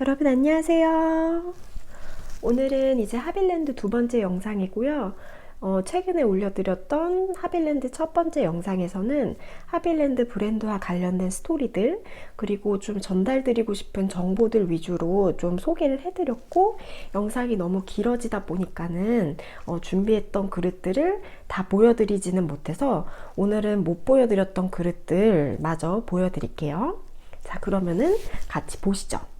여러분 안녕하세요. 오늘은 이제 하빌랜드 두 번째 영상이고요. 어, 최근에 올려드렸던 하빌랜드 첫 번째 영상에서는 하빌랜드 브랜드와 관련된 스토리들 그리고 좀 전달드리고 싶은 정보들 위주로 좀 소개를 해드렸고 영상이 너무 길어지다 보니까는 어, 준비했던 그릇들을 다 보여드리지는 못해서 오늘은 못 보여드렸던 그릇들 마저 보여드릴게요. 자 그러면은 같이 보시죠.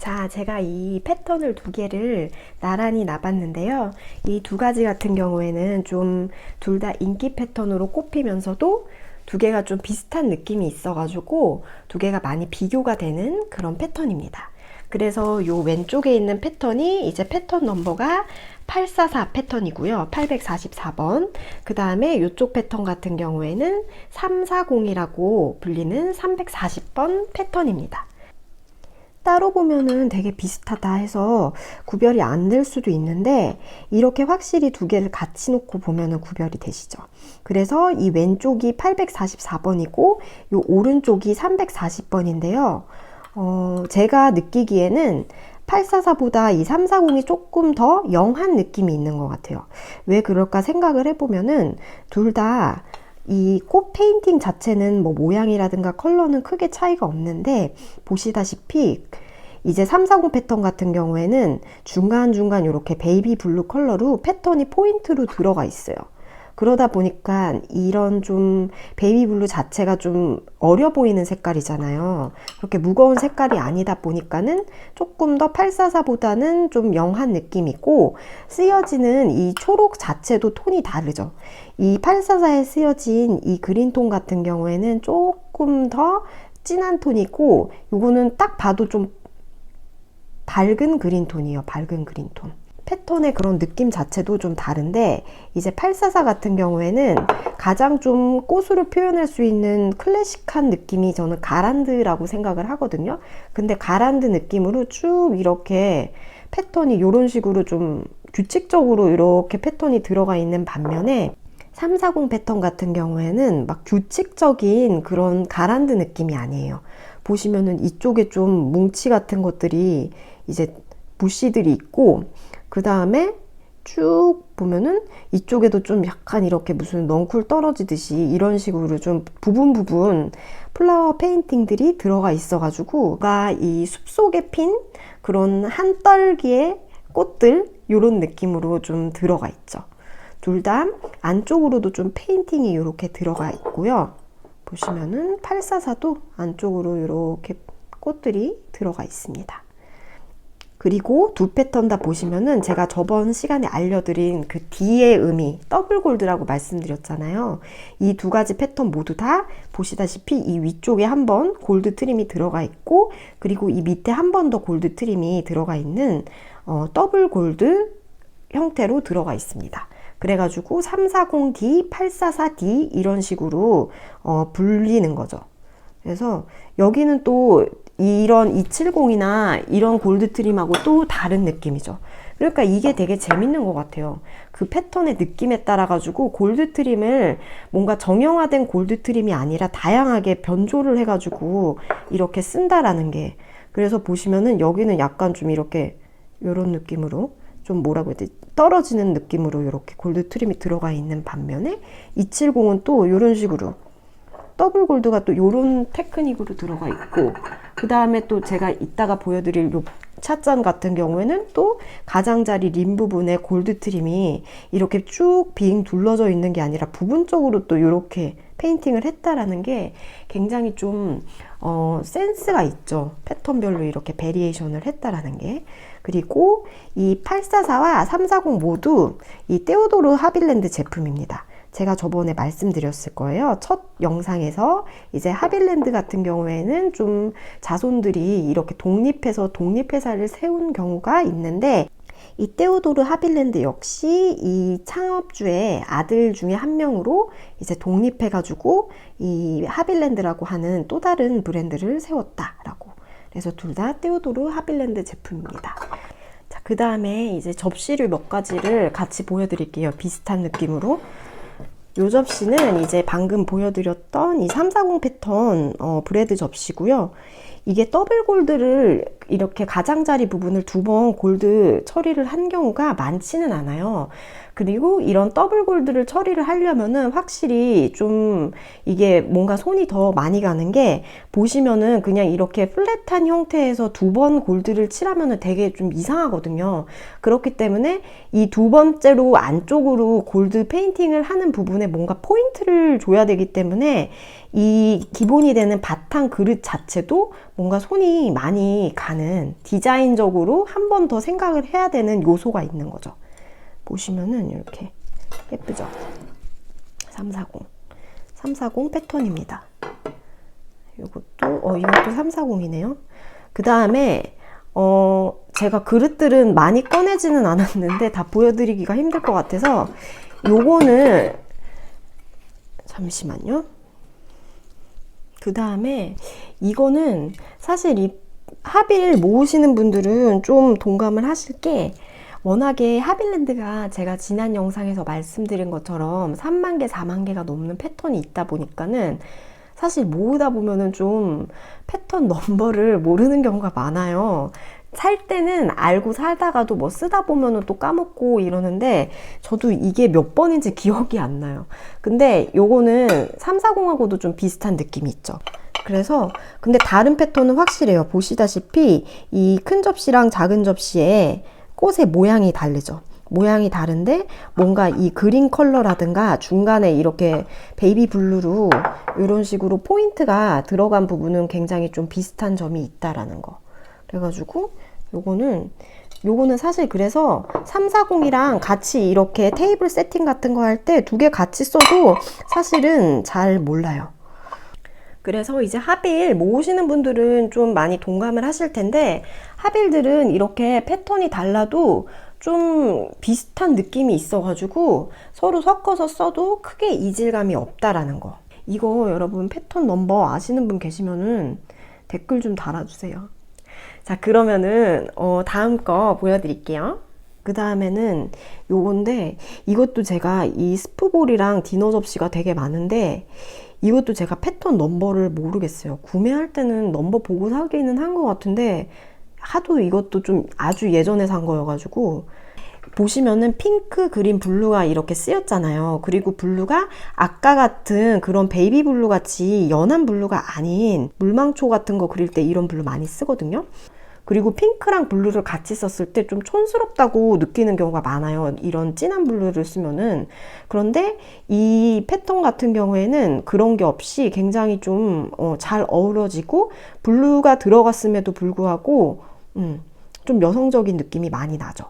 자, 제가 이 패턴을 두 개를 나란히 놔봤는데요. 이 두 가지 같은 경우에는 좀 둘 다 인기 패턴으로 꼽히면서도 두 개가 좀 비슷한 느낌이 있어가지고 두 개가 많이 비교가 되는 그런 패턴입니다. 그래서 요 왼쪽에 있는 패턴이 이제 패턴 넘버가 844 패턴이고요. 844번. 그 다음에 이쪽 패턴 같은 경우에는 340이라고 불리는 340번 패턴입니다. 따로 보면은 되게 비슷하다 해서 구별이 안 될 수도 있는데 이렇게 확실히 두 개를 같이 놓고 보면은 구별이 되시죠. 그래서 이 왼쪽이 844번이고 이 오른쪽이 340번인데요. 어, 제가 느끼기에는 844보다 이 340이 조금 더 영한 느낌이 있는 것 같아요. 왜 그럴까 생각을 해보면은 둘 다 이 꽃 페인팅 자체는 뭐 모양이라든가 컬러는 크게 차이가 없는데 보시다시피 이제 340 패턴 같은 경우에는 중간중간 이렇게 베이비 블루 컬러로 패턴이 포인트로 들어가 있어요. 그러다 보니까 이런 좀 베이비 블루 자체가 좀 어려 보이는 색깔이잖아요. 그렇게 무거운 색깔이 아니다 보니까는 조금 더 844보다는 좀 영한 느낌이고 쓰여지는 이 초록 자체도 톤이 다르죠. 이 844에 쓰여진 이 그린톤 같은 경우에는 조금 더 진한 톤이고 요거는 딱 봐도 좀 밝은 그린톤이에요. 밝은 그린톤. 패턴의 그런 느낌 자체도 좀 다른데 이제 844 같은 경우에는 가장 좀 꽃으로 표현할 수 있는 클래식한 느낌이 저는 가란드라고 생각을 하거든요. 근데 가란드 느낌으로 쭉 이렇게 패턴이 이런 식으로 좀 규칙적으로 이렇게 패턴이 들어가 있는 반면에 340 패턴 같은 경우에는 막 규칙적인 그런 가란드 느낌이 아니에요. 보시면은 이쪽에 좀 뭉치 같은 것들이 이제 부시들이 있고 그 다음에 쭉 보면은 이쪽에도 좀 약간 이렇게 무슨 넝쿨 떨어지듯이 이런 식으로 좀 부분 부분 플라워 페인팅들이 들어가 있어가지고 이 숲속에 핀 그런 한 떨기의 꽃들 이런 느낌으로 좀 들어가 있죠. 둘 다 안쪽으로도 좀 페인팅이 이렇게 들어가 있고요. 보시면은 844도 안쪽으로 이렇게 꽃들이 들어가 있습니다. 그리고 두 패턴 다 보시면은 제가 저번 시간에 알려드린 그 D의 의미, 더블 골드라고 말씀드렸잖아요. 이 두 가지 패턴 모두 다 보시다시피 이 위쪽에 한 번 골드 트림이 들어가 있고, 그리고 이 밑에 한 번 더 골드 트림이 들어가 있는 어, 더블 골드 형태로 들어가 있습니다. 그래가지고 340D, 844D 이런 식으로 어, 불리는 거죠. 그래서 여기는 또 이런 270이나 이런 골드 트림하고 또 다른 느낌이죠. 그러니까 이게 되게 재밌는 것 같아요. 그 패턴의 느낌에 따라 가지고 골드 트림을 뭔가 정형화된 골드 트림이 아니라 다양하게 변조를 해가지고 이렇게 쓴다라는 게 그래서 보시면은 여기는 약간 좀 이렇게 이런 느낌으로 좀 뭐라고 해야 되지 떨어지는 느낌으로 이렇게 골드 트림이 들어가 있는 반면에 270은 또 이런 식으로 더블 골드가 또 이런 테크닉으로 들어가 있고 그 다음에 또 제가 이따가 보여드릴 요 찻잔 같은 경우에는 또 가장자리 림 부분에 골드 트림이 이렇게 쭉 빙 둘러져 있는 게 아니라 부분적으로 또 이렇게 페인팅을 했다라는 게 굉장히 좀 어, 센스가 있죠. 패턴별로 이렇게 베리에이션을 했다라는 게. 그리고 이 844와 340 모두 이 떼오도르 하빌랜드 제품입니다. 제가 저번에 말씀드렸을 거예요. 첫 영상에서 이제 하빌랜드 같은 경우에는 좀 자손들이 이렇게 독립해서 독립회사를 세운 경우가 있는데 이 테오도르 하빌랜드 역시 이 창업주의 아들 중에 한 명으로 이제 독립해가지고 이 하빌랜드라고 하는 또 다른 브랜드를 세웠다라고. 그래서 둘 다 테오도르 하빌랜드 제품입니다. 자, 그 다음에 이제 접시를 몇 가지를 같이 보여드릴게요. 비슷한 느낌으로. 요 접시는 이제 방금 보여드렸던 이 340 패턴 어, 브레드 접시고요. 이게 더블 골드를 이렇게 가장자리 부분을 두 번 골드 처리를 한 경우가 많지는 않아요. 그리고 이런 더블 골드를 처리를 하려면은 확실히 좀 이게 뭔가 손이 더 많이 가는 게 보시면은 그냥 이렇게 플랫한 형태에서 두 번 골드를 칠하면은 되게 좀 이상하거든요. 그렇기 때문에 이 두 번째로 안쪽으로 골드 페인팅을 하는 부분에 뭔가 포인트를 줘야 되기 때문에 이 기본이 되는 바탕 그릇 자체도 뭔가 손이 많이 가는 디자인적으로 한 번 더 생각을 해야 되는 요소가 있는 거죠. 보시면은 이렇게 예쁘죠? 340. 340 패턴입니다. 이것도, 어, 이것도 340이네요. 그 다음에, 어, 제가 그릇들은 많이 꺼내지는 않았는데 다 보여드리기가 힘들 것 같아서 요거는, 잠시만요. 그 다음에 이거는 사실 이 하빌 모으시는 분들은 좀 동감을 하실 게 워낙에 하빌랜드가 제가 지난 영상에서 말씀드린 것처럼 3만 개, 4만 개가 넘는 패턴이 있다 보니까는 사실 모으다 보면은 좀 패턴 넘버를 모르는 경우가 많아요. 살 때는 알고 살다가도 뭐 쓰다 보면은 또 까먹고 이러는데 저도 이게 몇 번인지 기억이 안 나요. 근데 요거는 340하고도 좀 비슷한 느낌이 있죠. 그래서 근데 다른 패턴은 확실해요. 보시다시피 이 큰 접시랑 작은 접시에 꽃의 모양이 다르죠. 모양이 다른데 뭔가 이 그린 컬러라든가 중간에 이렇게 베이비 블루로 이런 식으로 포인트가 들어간 부분은 굉장히 좀 비슷한 점이 있다라는 거. 그래가지고 요거는 요거는 사실 그래서 340이랑 같이 이렇게 테이블 세팅 같은 거 할 때 두 개 같이 써도 사실은 잘 몰라요. 그래서 이제 하빌 모으시는 분들은 좀 많이 동감을 하실 텐데 하빌들은 이렇게 패턴이 달라도 좀 비슷한 느낌이 있어가지고 서로 섞어서 써도 크게 이질감이 없다라는 거. 이거 여러분 패턴 넘버 아시는 분 계시면은 댓글 좀 달아주세요. 자, 그러면은, 어, 다음 거 보여드릴게요. 그 다음에는 요건데, 이것도 제가 이 스프볼이랑 디너 접시가 되게 많은데, 이것도 제가 패턴 넘버를 모르겠어요. 구매할 때는 넘버 보고 사기는 한 것 같은데, 하도 이것도 좀 아주 예전에 산 거여가지고, 보시면은 핑크, 그린, 블루가 이렇게 쓰였잖아요. 그리고 블루가 아까 같은 그런 베이비 블루 같이 연한 블루가 아닌 물망초 같은 거 그릴 때 이런 블루 많이 쓰거든요. 그리고 핑크랑 블루를 같이 썼을 때 좀 촌스럽다고 느끼는 경우가 많아요. 이런 진한 블루를 쓰면은. 그런데 이 패턴 같은 경우에는 그런 게 없이 굉장히 좀잘 어우러지고 블루가 들어갔음에도 불구하고 음, 좀 여성적인 느낌이 많이 나죠.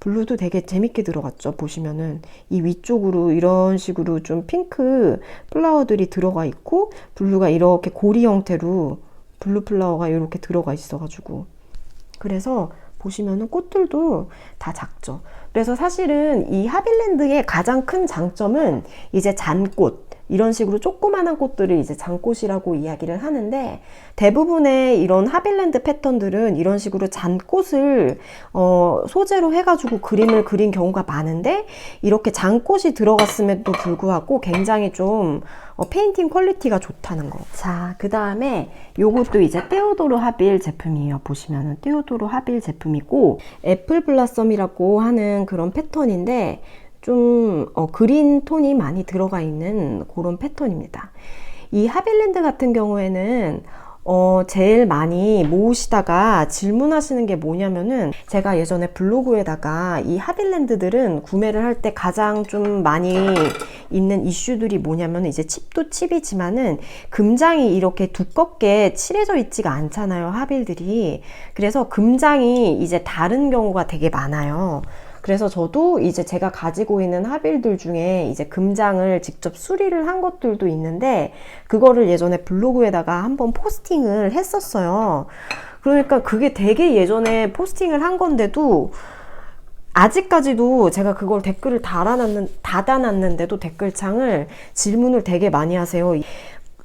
블루도 되게 재밌게 들어갔죠. 보시면은 이 위쪽으로 이런 식으로 좀 핑크 플라워들이 들어가 있고 블루가 이렇게 고리 형태로 블루 플라워가 이렇게 들어가 있어가지고 그래서 보시면은 꽃들도 다 작죠. 그래서 사실은 이 하빌랜드의 가장 큰 장점은 이제 잔꽃 이런 식으로 조그만한 꽃들을 이제 잔꽃이라고 이야기를 하는데 대부분의 이런 하빌랜드 패턴들은 이런 식으로 잔꽃을 어, 소재로 해가지고 그림을 그린 경우가 많은데 이렇게 잔꽃이 들어갔음에도 불구하고 굉장히 좀 어, 페인팅 퀄리티가 좋다는 거. 자, 그 다음에 요것도 이제 떼오도로 하빌 제품이에요. 보시면은 떼오도로 하빌 제품이고 애플 블라썸이라고 하는 그런 패턴인데 좀 어, 그린 톤이 많이 들어가 있는 그런 패턴입니다. 이 하빌랜드 같은 경우에는 어, 제일 많이 모으시다가 질문하시는 게 뭐냐면은 제가 예전에 블로그에다가 이 하빌랜드들은 구매를 할 때 가장 좀 많이 있는 이슈들이 뭐냐면 이제 칩도 칩이지만은 금장이 이렇게 두껍게 칠해져 있지가 않잖아요. 하빌들이. 그래서 금장이 이제 다른 경우가 되게 많아요. 그래서 저도 이제 제가 가지고 있는 하빌들 중에 이제 금장을 직접 수리를 한 것들도 있는데 그거를 예전에 블로그에다가 한번 포스팅을 했었어요. 그러니까 그게 되게 예전에 포스팅을 한 건데도 아직까지도 제가 그걸 댓글을 달아놨는, 닫아놨는데도 댓글창을 질문을 되게 많이 하세요.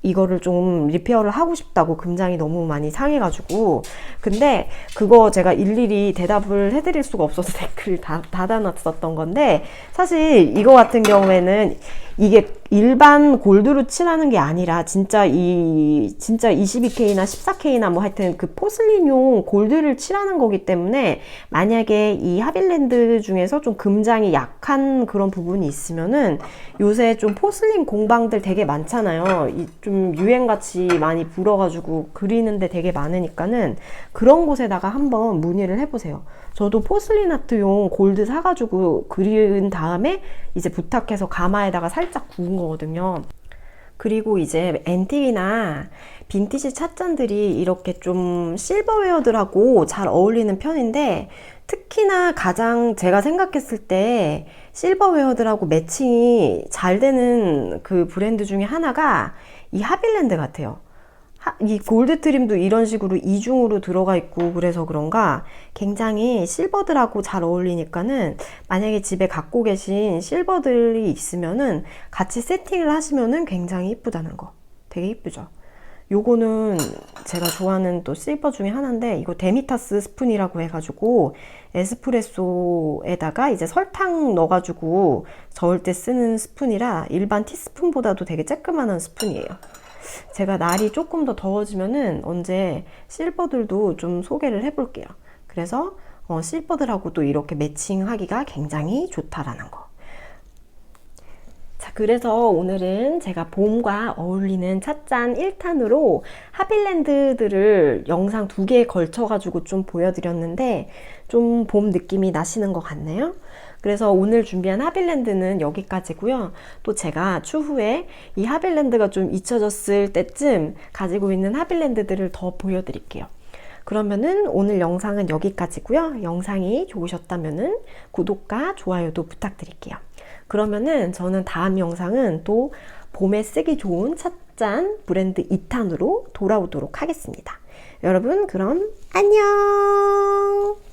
이거를 좀 리페어를 하고 싶다고 금장이 너무 많이 상해가지고. 근데 그거 제가 일일이 대답을 해드릴 수가 없어서 댓글을 다, 닫아놨었던 건데 사실 이거 같은 경우에는 이게 일반 골드로 칠하는 게 아니라 진짜 이 진짜 22K나 14K나 뭐 하여튼 그 포슬린용 골드를 칠하는 거기 때문에 만약에 이 하빌랜드 중에서 좀 금장이 약한 그런 부분이 있으면은 요새 좀 포슬린 공방들 되게 많잖아요. 이 좀 유행같이 많이 불어가지고 그리는데 되게 많으니까는 그런 곳에다가 한번 문의를 해보세요. 저도 포슬린 아트용 골드 사가지고 그린 다음에 이제 부탁해서 가마에다가 살짝 구운 거거든요. 그리고 이제 앤틱이나 빈티지 찻잔들이 이렇게 좀 실버웨어들하고 잘 어울리는 편인데 특히나 가장 제가 생각했을 때 실버웨어들하고 매칭이 잘 되는 그 브랜드 중에 하나가 이 하빌랜드 같아요. 하- 이 골드 트림도 이런 식으로 이중으로 들어가 있고 그래서 그런가 굉장히 실버들하고 잘 어울리니까는 만약에 집에 갖고 계신 실버들이 있으면은 같이 세팅을 하시면은 굉장히 이쁘다는 거. 되게 이쁘죠? 요거는 제가 좋아하는 또 실버 중에 하나인데 이거 데미타스 스푼이라고 해가지고 에스프레소에다가 이제 설탕 넣어가지고 저을 때 쓰는 스푼이라 일반 티스푼보다도 되게 쬐끄만한 스푼이에요. 제가 날이 조금 더 더워지면은 언제 실버들도 좀 소개를 해볼게요. 그래서 어, 실버들하고 또 이렇게 매칭하기가 굉장히 좋다라는 거. 자, 그래서 오늘은 제가 봄과 어울리는 찻잔 1탄으로 하빌랜드들을 영상 두 개에 걸쳐가지고 좀 보여드렸는데 좀 봄 느낌이 나시는 것 같네요. 그래서 오늘 준비한 하빌랜드는 여기까지고요. 또 제가 추후에 이 하빌랜드가 좀 잊혀졌을 때쯤 가지고 있는 하빌랜드들을 더 보여드릴게요. 그러면은 오늘 영상은 여기까지고요. 영상이 좋으셨다면은 구독과 좋아요도 부탁드릴게요. 그러면은 저는 다음 영상은 또 봄에 쓰기 좋은 찻잔 브랜드 2탄으로 돌아오도록 하겠습니다. 여러분 그럼 안녕!